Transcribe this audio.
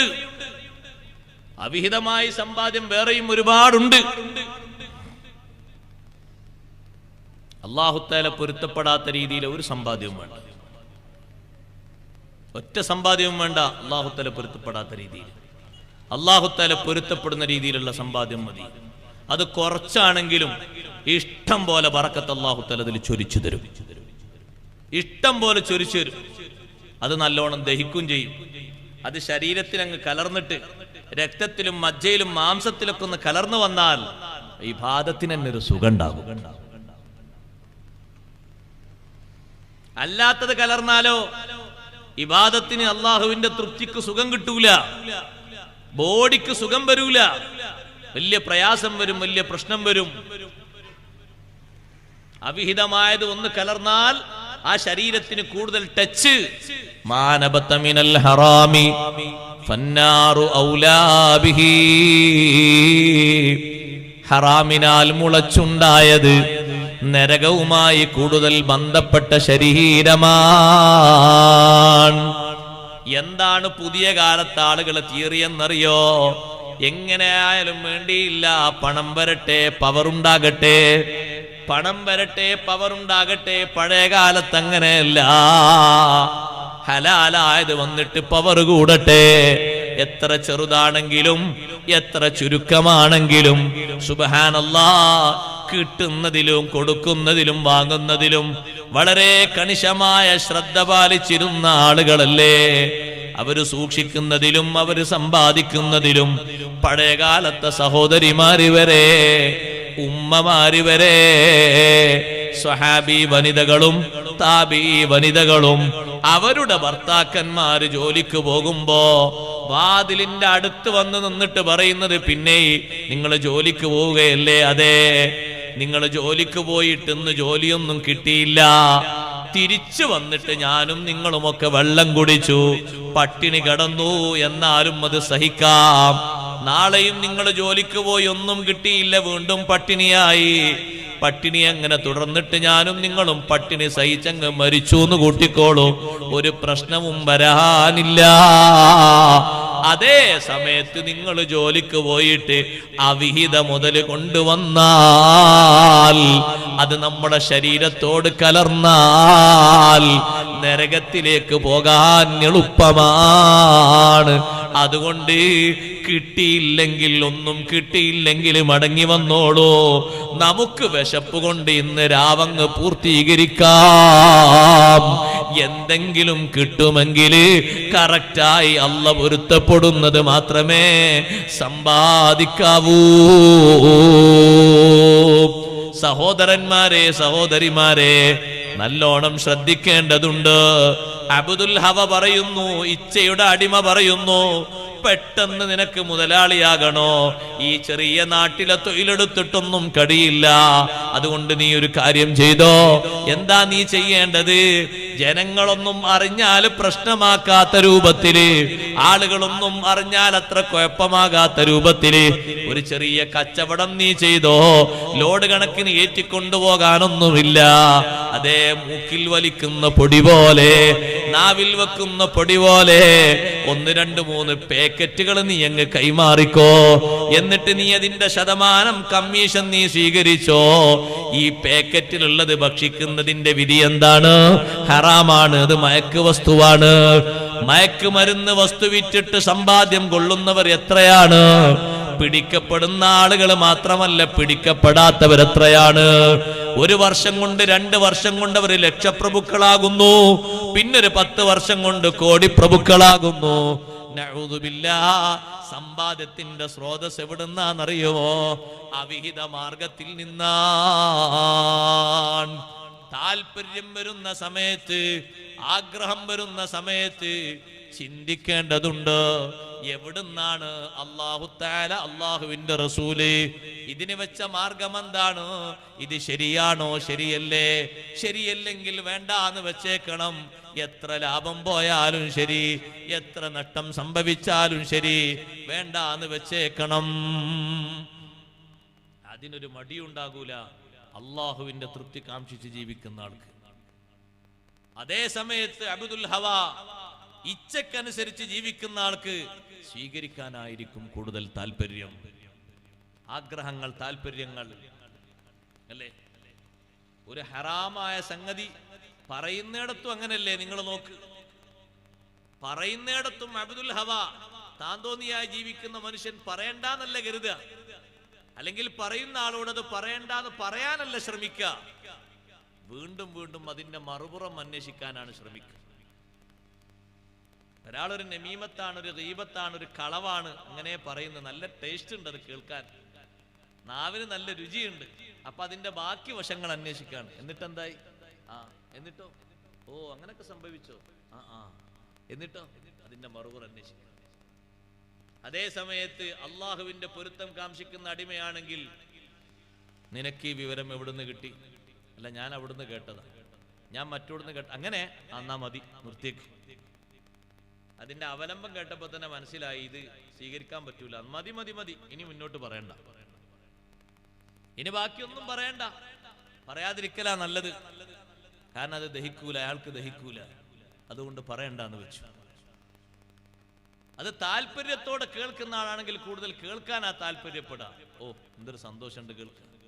വേറെയുണ്ട് അവിഹിതമായ സമ്പാദ്യം വേറെയും ഒരുപാടുണ്ട്. അള്ളാഹുത്താല പൊരുത്തപ്പെടാത്ത രീതിയിൽ ഒരു സമ്പാദ്യവും വേണ്ട. ഒറ്റ സമ്പാദ്യവും വേണ്ട അള്ളാഹുത്താല പൊരുത്തപ്പെടാത്ത രീതിയിൽ. അള്ളാഹുത്താല പൊരുത്തപ്പെടുന്ന രീതിയിലുള്ള സമ്പാദ്യം മതി. അത് കുറച്ചാണെങ്കിലും ഇഷ്ടം പോലെ പറക്കത്ത് അള്ളാഹുത്താല അതിൽ ചൊരിച്ചു തരും. ഇഷ്ടം പോലെ ചൊരിച്ചു തരും. അത് നല്ലോണം ദഹിക്കും ചെയ്യും. അത് ശരീരത്തിൽ അങ്ങ് കലർന്നിട്ട് രക്തത്തിലും മജ്ജയിലും മാംസത്തിലൊക്കെ ഒന്ന് കലർന്നു വന്നാൽ ഈ ഭാഗത്തിന് തന്നെ ഒരു സുഖം ഉണ്ടാകും അല്ലാത്തത് കലർന്നാലോ ഇബാദത്തിന് അള്ളാഹുവിന്റെ തൃപ്തിക്ക് സുഖം കിട്ടൂല. ബോഡിക്ക് സുഖം വരൂല. വലിയ പ്രയാസം വരും വലിയ പ്രശ്നം വരും. അവിഹിതമായത് ഒന്ന് കലർന്നാൽ ആ ശരീരത്തിന് കൂടുതൽ ടച്ച് മാനബത്തമിനൽ ഹറാമി. ഫന്നാറു ഔലാബിഹി. ഹറാമിനാൽ മുളച്ചുണ്ടായത് നരകവുമായി കൂടുതൽ ബന്ധപ്പെട്ട ശരീരമാണ്. എന്താണ് പുതിയ കാലത്ത് ആളുകൾ തീറി എന്നറിയോ എങ്ങനെ ആയാലും വേണ്ടിയില്ല പണം വരട്ടെ പവർ ഉണ്ടാകട്ടെ. പണം വരട്ടെ പവർ ഉണ്ടാകട്ടെ പഴയ കാലത്ത് അങ്ങനെയല്ല ഹലാലായത് വന്നിട്ട് പവർ കൂടട്ടെ. എത്ര ചെറുതാണെങ്കിലും എത്ര ചുരുക്കമാണെങ്കിലും സുബഹാനല്ലാ കിട്ടുന്നതിലും കൊടുക്കുന്നതിലും വാങ്ങുന്നതിലും വളരെ കണിശമായ ശ്രദ്ധ പാലിച്ചിരുന്ന ആളുകളല്ലേ? അവർ സൂക്ഷിക്കുന്നതിലും അവർ സമ്പാദിക്കുന്നതിലും പഴയകാലത്തെ സഹോദരിമാരി വരെ ഉമ്മമാര് വരെ. സ്വഹാബി വനിതകളും താബി വനിതകളും അവരുടെ ഭർത്താക്കന്മാര് ജോലിക്ക് പോകുമ്പോ വാതിലിന്റെ അടുത്ത് വന്ന് നിന്നിട്ട് പറയുന്നത് പിന്നെ നിങ്ങൾ ജോലിക്ക് പോവുകയല്ലേ? അതെ. നിങ്ങൾ ജോലിക്ക് പോയിട്ട് ഇന്ന് ജോലിയൊന്നും കിട്ടിയില്ല. തിരിച്ചു വന്നിട്ട് ഞാനും നിങ്ങളുമൊക്കെ വെള്ളം കുടിച്ചു. പട്ടിണി കടന്നു എന്നാലും അത് സഹിക്കാം. നാളെയും നിങ്ങൾ ജോലിക്ക് പോയി ഒന്നും കിട്ടിയില്ല വീണ്ടും പട്ടിണിയായി. പട്ടിണി അങ്ങനെ തുടർന്നിട്ട് ഞാനും നിങ്ങളും പട്ടിണി സഹിച്ചങ്ങ് മരിച്ചു എന്ന് കൂട്ടിക്കോളൂ. ഒരു പ്രശ്നവും വരാനില്ല. അതേ സമയത്ത് നിങ്ങൾ ജോലിക്ക് പോയിട്ട് അവിഹിത മുതൽ കൊണ്ടുവന്നാൽ അത് നമ്മുടെ ശരീരത്തോട് കലർന്നാൽ നരകത്തിലേക്ക് പോകാൻ എളുപ്പമാണ്. അതുകൊണ്ട് കിട്ടിയില്ലെങ്കിൽ ഒന്നും കിട്ടിയില്ലെങ്കിൽ മടങ്ങി വന്നോളൂ. നമുക്ക് വിശപ്പ് കൊണ്ട് ഇന്ന് രാവങ്ങ് പൂർത്തീകരിക്കാം. എന്തെങ്കിലും കിട്ടുമെങ്കിൽ കറക്റ്റായി അല്ല പൊരുത്തപ്പെടുന്നത് മാത്രമേ സമ്പാദിക്കാവൂ. സഹോദരന്മാരെ സഹോദരിമാരെ നല്ലോണം ശ്രദ്ധിക്കേണ്ടതുണ്ട്. അബുദുൽ ഹവ പറയുന്നു ഇച്ഛയുടെ അടിമ പറയുന്നു പെട്ടെന്ന് നിനക്ക് മുതലാളിയാകണോ? ഈ ചെറിയ നാട്ടിലെ തൊഴിലെടുത്തിട്ടൊന്നും കടിയില്ല. അതുകൊണ്ട് നീ ഒരു കാര്യം ചെയ്തോ? എന്താ നീ ചെയ്യേണ്ടത്? ജനങ്ങളൊന്നും അറിഞ്ഞാൽ പ്രശ്നമാക്കാത്ത രൂപത്തിൽ ആളുകളൊന്നും അറിഞ്ഞാൽ അത്ര കുഴപ്പമാകാത്ത രൂപത്തിൽ ഒരു ചെറിയ കച്ചവടം നീ ചെയ്തോ? ലോഡ് കണക്കിന് ഏറ്റിക്കൊണ്ടുപോകാനൊന്നുമില്ല. അതേ മൂക്കിൽ വലിക്കുന്ന പൊടി പോലെ നാവിൽ വെക്കുന്ന പൊടി പോലെ ഒന്ന് രണ്ട് മൂന്ന് പാക്കറ്റുകൾ നീ അങ്ങ് കൈമാറിക്കോ. എന്നിട്ട് നീ അതിന്റെ ശതമാനം കമ്മീഷൻ നീ സ്വീകരിച്ചോ. ഈ പാക്കറ്റിലുള്ളത് ഭക്ഷിക്കുന്നതിന്റെ വിധി എന്താണ്? ഹറാമാണ് അത് മയക്ക് വസ്തുവാണ്. മയക്കുമരുന്ന് വസ്തു വിറ്റിട്ട് സമ്പാദ്യം കൊള്ളുന്നവർ എത്രയാണ്? പിടിക്കപ്പെടുന്ന ആളുകൾ മാത്രമല്ല പിടിക്കപ്പെടാത്തവർ എത്രയാണ്? ഒരു വർഷം കൊണ്ട് രണ്ട് വർഷം കൊണ്ട് അവർ ലക്ഷപ്രഭുക്കളാകുന്നു. പിന്നൊരു പത്ത് വർഷം കൊണ്ട് കോടിപ്രഭുക്കളാകുന്നു. പ്രഭുക്കളാകുന്നു സമ്പാദ്യത്തിന്റെ സ്രോതസ് എവിടുന്നാന്നറിയുമോ അവിഹിത മാർഗത്തിൽ നിന്നാണ് താല്പര്യം വരുന്ന സമയത്ത് ആഗ്രഹം വരുന്ന സമയത്ത് ചിന്തിക്കേണ്ടതുണ്ട്. എവിടുന്നാണ് അള്ളാഹു താല അള്ളാഹുവിന്റെ റസൂൽ? ഇതിന് വെച്ച മാർഗം എന്താണ് ഇത് ശരിയാണോ? ശരിയല്ലേ? ശരിയല്ലെങ്കിൽ വേണ്ട എന്ന് വെച്ചേക്കണം. എത്ര ലാഭം പോയാലും ശരി എത്ര നഷ്ടം സംഭവിച്ചാലും ശരി വേണ്ട എന്ന് വെച്ചേക്കണം. അതിനൊരു മടിയുണ്ടാകൂല. അള്ളാഹുവിന്റെ തൃപ്തി കാംക്ഷിച്ച് ജീവിക്കുന്ന ആൾക്ക്. അതേ സമയത്ത് അബുദുൽ ഹവ ഇച്ഛക്കനുസരിച്ച് ജീവിക്കുന്ന ആൾക്ക് സ്വീകരിക്കാനായിരിക്കും കൂടുതൽ താല്പര്യം. ആഗ്രഹങ്ങൾ താല്പര്യങ്ങൾ. അല്ലേ? ഒരു ഹറാമായ സംഗതി പറയുന്നിടത്തും അങ്ങനല്ലേ നിങ്ങൾ നോക്ക്. പറയുന്നിടത്തും അബ്ദുൽ ഹവ താൻ തോന്നിയായി ജീവിക്കുന്ന മനുഷ്യൻ പറയണ്ടെന്നല്ല കരുതുക. അല്ലെങ്കിൽ പറയുന്ന ആളോട് പറയണ്ടെന്ന് പറയാനല്ല ശ്രമിക്കുക. വീണ്ടും വീണ്ടും അതിന്റെ മറുപുറം അന്വേഷിക്കാനാണ് ശ്രമിക്കുക. ഒരാളൊരു നമീമത്താണ് ഒരു ദീപത്താണ് ഒരു കളവാണ് അങ്ങനെ പറയുന്നത് നല്ല ടേസ്റ്റ് ഉണ്ട് അത് കേൾക്കാൻ. നാവിന് നല്ല രുചിയുണ്ട്. അപ്പൊ അതിന്റെ ബാക്കി വശങ്ങൾ അന്വേഷിക്കാണ്. എന്നിട്ട് എന്തായി ആ എന്നിട്ടോ? ഓ അങ്ങനൊക്കെ സംഭവിച്ചോ? ആ ആ. എന്നിട്ടോ? അതിന്റെ മറുപുറം അന്വേഷിക്കണം അതേ സമയത്ത് അള്ളാഹുവിന്റെ പൊരുത്തം കാംക്ഷിക്കുന്ന അടിമയാണെങ്കിൽ നിനക്ക് ഈ വിവരം എവിടുന്ന് കിട്ടി? അല്ല ഞാൻ അവിടുന്ന് കേട്ടതാ. ഞാൻ മറ്റോടുന്ന് കേട്ട അങ്ങനെ അന്നാ മതി നിർത്തിയേക്ക്. അതിന്റെ അവലംബം കേട്ടപ്പോ തന്നെ മനസ്സിലായി ഇത് സ്വീകരിക്കാൻ പറ്റൂല. മതി മതി മതി. ഇനി മുന്നോട്ട് പറയണ്ട. ഇനി ബാക്കിയൊന്നും പറയണ്ട. പറയാതിരിക്കല നല്ലത്. കാരണം അത് ദഹിക്കൂല അയാൾക്ക് ദഹിക്കൂല. അതുകൊണ്ട് പറയണ്ട എന്ന് വെച്ചു. അത് താല്പര്യത്തോടെ കേൾക്കുന്ന ആളാണെങ്കിൽ കൂടുതൽ കേൾക്കാനാ താല്പര്യപ്പെടാം. ഓ എന്തൊരു സന്തോഷമുണ്ട് കേൾക്കാൻ.